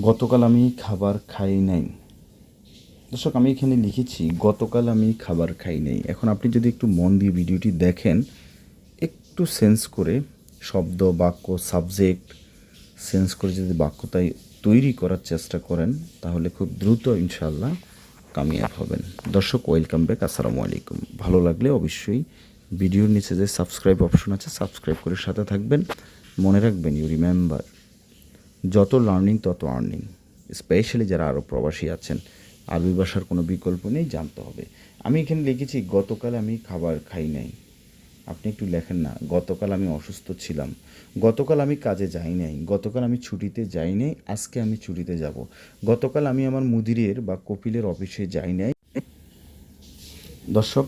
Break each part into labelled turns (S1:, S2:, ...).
S1: গতকাল আমি খাবার খাই নাই। দর্শক, আমি এখানে লিখেছি, গতকাল আমি খাবার খাই নাই। এখন আপনি যদি একটু মন দিয়ে ভিডিওটি দেখেন, একটু সেন্স করে শব্দ, বাক্য সাবজেক্ট সেন্স করে যদি বাক্যটাই তৈরি করার চেষ্টা করেন, তাহলে খুব দ্রুত ইনশাল্লাহ কামিয়াব হবেন। দর্শক ওয়েলকাম ব্যাক আসসালামু আলাইকুম। ভালো লাগলে অবশ্যই ভিডিওর নিচে যে সাবস্ক্রাইব অপশন আছে সাবস্ক্রাইব করে সাথে থাকবেন। মনে রাখবেন ইউ রিমেম্বার যত লার্নিং তত আর্নিং স্পেশালি যারা আরও প্রবাসী আছেন, আরবি ভাষার কোনো বিকল্প নেই, জানতে হবে। আমি এখানে লিখেছি, গতকাল আমি খাবার খাই নাই। আপনি একটু লেখেন না, গতকাল আমি অসুস্থ ছিলাম। গতকাল আমি কাজে যাই নাই। গতকাল আমি ছুটিতে যাই নাই। আজকে আমি ছুটিতে যাব। গতকাল আমি আমার মুদিরের বা কপিলের অফিসে যাই নাই। দর্শক,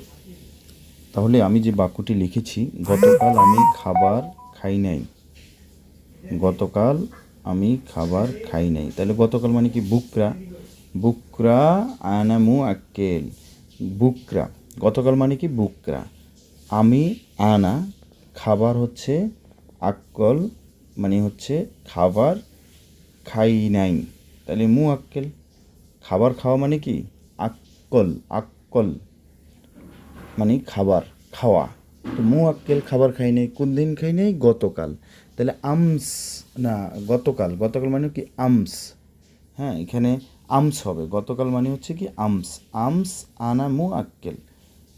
S1: তাহলে আমি যে বাক্যটি লিখেছি, গতকাল আমি খাবার খাই নাই। গতকাল আমি খাবার খাই নাই। তাহলে গতকাল মানে কি বুকরা? বুকরা আনামু আক্কেল। বুকরা। গতকাল মানে কি বুকরা। আমি আনা, খাবার হচ্ছে আক্কল মানে হচ্ছে খাবার খাই নাই। তাহলে মু আক্কেল। খাবার খাওয়া মানে কি? আক্কল আক্কল। মানে খাবার, খাওয়া। তো মু আক্কেল খাবার খাই নাই। কোন দিন খাই নাই? গতকাল। তাহলে আমস, না, গতকাল গতকাল মানে কি আমস? হ্যাঁ এখানে আমস হবে। গতকাল মানে হচ্ছে কি আমস। আমস আনা মু আক্কেল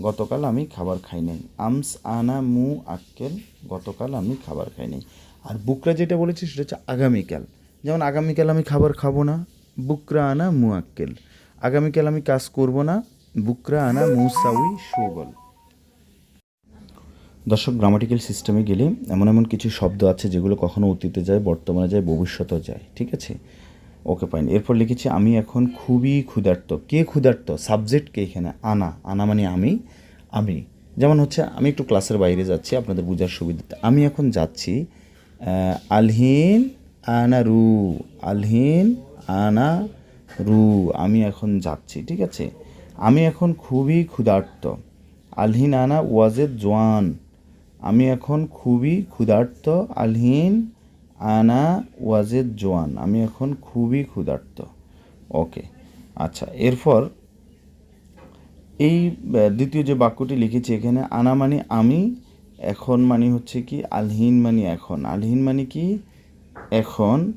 S1: গতকাল আমি খাবার খাই নাই। আমস আনা মু আক্কেল গতকাল আমি খাবার খাই নাই। আর বুকরা যেটা বলেছি সেটা হচ্ছে আগামীকাল। যেমন আগামীকাল আমি খাবার খাব না, বুকরা আনা মু আক্কেল আগামীকাল আমি কাজ করব না, বুকরা আনা মুসাউই সুগল। দর্শক গ্রামাটিক্যাল সিস্টেমে গেলে এমন এমন কিছু শব্দ আছে যেগুলো কখনো অতীতে যায়, বর্তমানে যায়, ভবিষ্যতেও যায়, ঠিক আছে? ওকে ফাইন এরপর লিখেছি, আমি এখন খুবই ক্ষুধার্ত। কে ক্ষুধার্ত? সাবজেক্টকে এখানে? আনা। আনা মানে আমি আমি। যেমন হচ্ছে, আমি একটু ক্লাসের বাইরে যাচ্ছি, আপনাদের বোঝার সুবিধাতে। আমি এখন যাচ্ছি আলহিন আনা রু। আলহিন আনা রু। আমি এখন যাচ্ছি, ঠিক আছে? আমি এখন খুবই ক্ষুধার্ত। আলহিন আনা ওয়াজেদ জোয়ান। আমি এখন খুবই ক্ষুধার্ত, আলহিন, আনা, ওয়াজেদ, জোয়ান। আমি এখন খুবই ক্ষুধার্ত। ওকে আচ্ছা এরপর এই দ্বিতীয় যে বাক্যটি লিখেছি এখানে, আনা মানে আমি, এখন মানে হচ্ছে কি, আলহিন মানে এখন। আলহিন মানে কি? এখন,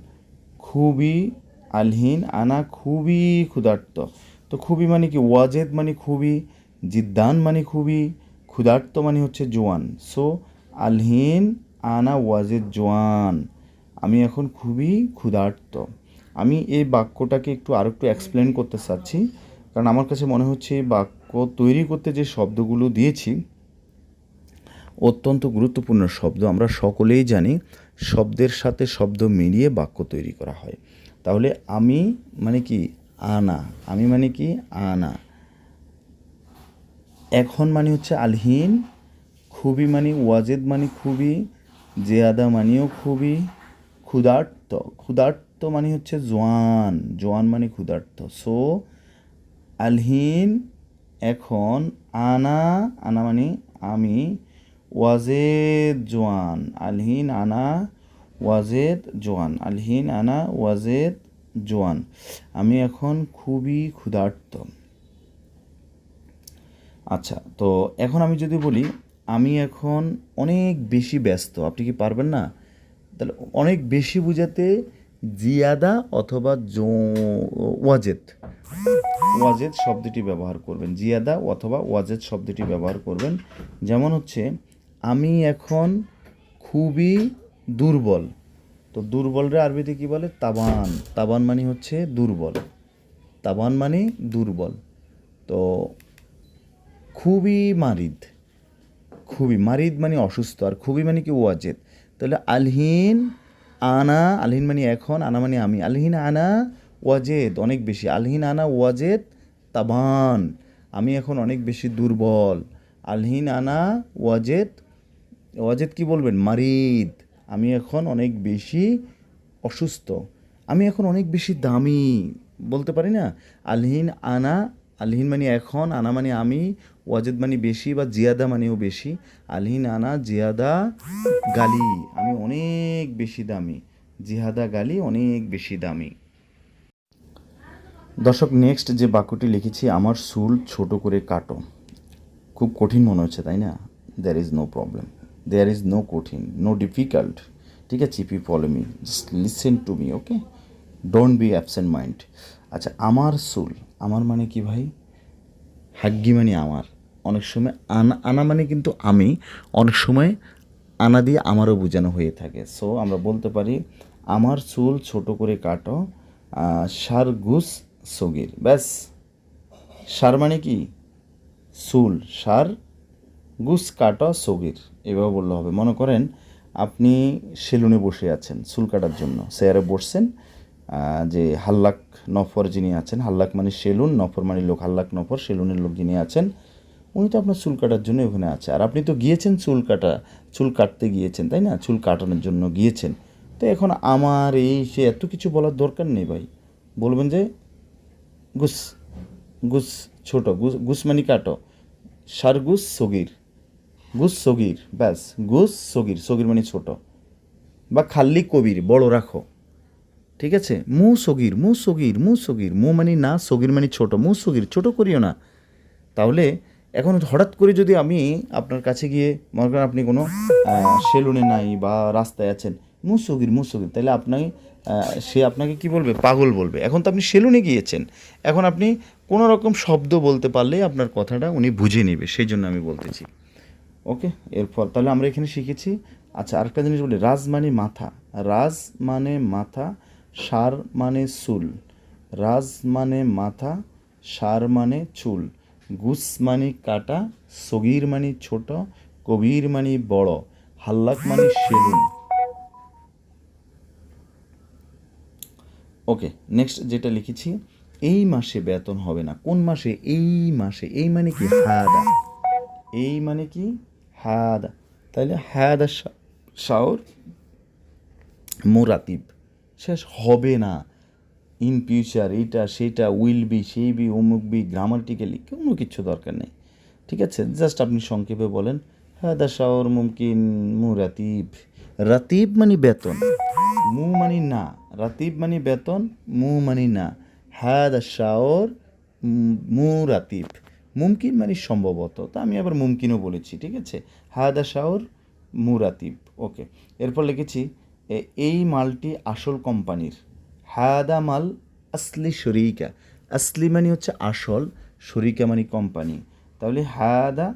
S1: খুবই আলহিন, আনা খুবই ক্ষুধার্ত। তো খুবই মানে কি, ওয়াজেদ মানে খুবই, জিদ্দান মানে খুবই ক্ষুধার্ত মানে হচ্ছে জোয়ান। সো আলহিন আনা ওয়াজেদ জোয়ান। আমি এখন খুবই ক্ষুধার্ত। আমি এই বাক্যটাকে একটু আরও একটু এক্সপ্লেন করতে চাচ্ছি। কারণ আমার কাছে মনে হচ্ছে এই বাক্য তৈরি করতে যে শব্দগুলো দিয়েছি, অত্যন্ত গুরুত্বপূর্ণ শব্দ। আমরা সকলেই জানি শব্দের সাথে শব্দ মিলিয়ে বাক্য তৈরি করা হয়। তাহলে আমি মানে কি, আনা। আমি মানে কি, আনা। এখন মানে হচ্ছে আলহিন, খুবই মানে ওয়াজেদ মানে খুবই, জেয়াদা মানেও খুবই, ক্ষুধার্ত ক্ষুধার্ত মানে হচ্ছে জোয়ান জোয়ান মানে ক্ষুধার্ত। সো আলহিন এখন আনা আনা মানে আমি, ওয়াজেদ জোয়ান, আলহিন আনা, ওয়াজেদ জোয়ান, আলহিন আনা, ওয়াজেদ জোয়ান। আমি এখন খুবই ক্ষুধার্ত। আচ্ছা তো এখন আমি যদি বলি, আমি এখন অনেক বেশি ব্যস্ত, আপনি কি পারবেন না? তাহলে অনেক বেশি বোঝাতে জিয়াদা অথবা জো, ওয়াজেদ। ওয়াজেদ শব্দটি ব্যবহার করবেন, জিয়াদা অথবা ওয়াজেদ শব্দটি ব্যবহার করবেন। যেমন হচ্ছে, আমি এখন খুবই দুর্বল। তো দুর্বলরে আরবিতে কি বলে? তাবান। তাবান মানে হচ্ছে দুর্বল। তাবান মানে দুর্বল। তো খুবই মারিদ। খুবই, মারিদ মানে অসুস্থ, আর খুবই মানে কি ওয়াজেদ। তাহলে আলহিন, আনা, আলহিন মানে এখন, আনা মানে আমি। আলহিন, আনা, ওয়াজেদ, অনেক বেশি। আলহিন, আনা, ওয়াজেদ, তাবান, আমি এখন অনেক বেশি দুর্বল। আলহিন, আনা, ওয়াজেদ ওয়াজেদ কি বলবেন? মারিদ, আমি এখন অনেক বেশি অসুস্থ। আমি এখন অনেক বেশি দামি, বলতে পারি না? আলহিন, আনা, আলহিন মানে এখন, আনা মানে আমি ওয়াজেদ মানে বেশি বা জিয়াদা মানেও বেশি? আলহিন আনা জিয়াদা গালি। আমি অনেক বেশি দামি। জিহাদা গালি অনেক বেশি দামি। দর্শক নেক্সট যে বাক্যটি লিখেছি, আমার চুল ছোট করে কাটো। খুব কঠিন মনে হচ্ছে, তাই না? There is no problem there is no কঠিন নো ডিফিকাল্ট ঠিক আছে if you follow me just listen to me okay don't be absent mind আচ্ছা আমার চুল, আমার মানে কি ভাই? হাগ্গি মানে আমার। অনেক সময় আনা আনা মানে কিন্তু আমি অনেক সময় আনা দিয়ে আমারও বোঝানো হয়ে থাকে। সো আমরা বলতে পারি আমার চুল ছোট করে কাটো আহ, সার গুস সগির ব্যাস। সার মানে কি? চুল সার গুস কাটা সগির এভাবে বললে হবে। মনে করেন আপনি সেলুনে বসে আছেন চুল কাটার জন্য। চেয়ারে বসছেন যে হাল্লাক নফর যিনি আছেন হাল্লাক মানে সেলুন নফর মানে লোক হাল্লাক নফর সেলুনের লোক যিনি আছেন উনি তো আপনার চুল কাটার জন্য ওখানে আছে। আর আপনি তো গিয়েছেন চুল কাটা, চুল কাটতে গিয়েছেন, তাই না? চুল কাটানোর জন্য গিয়েছেন। তো এখন আমার এই সে এত কিছু বলার দরকার নেই ভাই। বলবেন যে, গুস গুস ছোট, গুস গুসমানি কাটো। সারগুস সগির। গুস, সগির, ব্যাস। গুস, সগির সগির মানে ছোট। বা খাল্লি কবির, বড় রাখো। ঠিক আছে? মু সগির মু সগির মু সগির। মু মানে না, সগির মানে ছোট। মু সগির, ছোট করিও না। তাহলে এখন হঠাৎ করে যদি আমি আপনার কাছে গিয়ে, মনে করেন আপনি কোনো সেলুনে নাই বা রাস্তায় আছেন, মুসগির মুসগির, তাহলে আপনাকে সে আপনাকে কি বলবে? পাগল বলবে। এখন তো আপনি সেলুনে গিয়েছেন। এখন আপনি কোনো রকম শব্দ বলতে পারলেই আপনার কথাটা উনি বুঝে নেবে। সেই জন্য আমি বলতেছি। ওকে? এরপর, তাহলে আমরা এখানে শিখেছি। আচ্ছা আরেকটা জিনিস বলি। রাজ মানে মাথা। রাজ মানে মাথা, সার মানে চুল। রাজ মানে মাথা, সার মানে চুল। গুস মানে কাটা সগির মানে ছোট কবির মানে বড় হাল্লাক মানে সেলুন। ওকে, নেক্সট যেটা লিখেছি, এই মাসে বেতন হবে না। কোন মাসে? এই মাসে। এই মানে কি? হাদা এই মানে কি? হাদা তাহলে হাদা শাওর মোরাতিব। শেষ হবে না। ইন ফিউচার এইটা সেটা উইল বি সেই বি অমুক বি গ্রামাটিক্যালি কোনো কিছু দরকার নেই। ঠিক আছে? জাস্ট আপনি সংক্ষেপে বলেন, হাদা শাওর মুমকিন, মু রাতিব। রাতিব মানে বেতন। মু মানে না। রাতিব মানে বেতন, মু মানে না। হাদা শাওর মু রাতিব। মুমকিন মানে সম্ভবত। তা আমি আবার মুমকিনও বলেছি, ঠিক আছে? হাদা শাওর মুরাতিব ওকে এরপর লিখেছি এই মালটি আসল কোম্পানির। হাদা মাল আসলি শরিকা। আসলি মানে হচ্ছে আসল, শরিকা মানে কোম্পানি তাহলে হাদা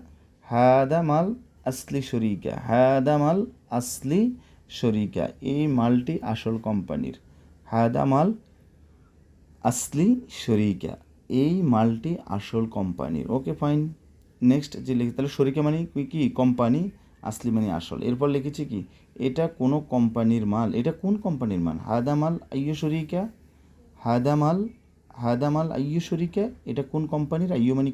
S1: হাদা মাল আসলি শরিকা। হাদা মাল আসলি শরিকা। এই মালটি আসল কোম্পানির হাদা মাল আসলি শরিকা। এই মালটি আসল কোম্পানির ওকে ফাইন নেক্সট যে লিখে, তাহলে শরিকা মানে কি? কোম্পানি আসলি মানে আসল। এরপর লিখেছি কি, এটা কোনো কোম্পানির মাল। এটা কোন কোম্পানির মাল? হায়দামাল মাল আইয়ু শরিকা? হাদা মাল, হায়দা মাল আইয়ু শরিকা? এটা কোন কোম্পানির? আইয়ু মানে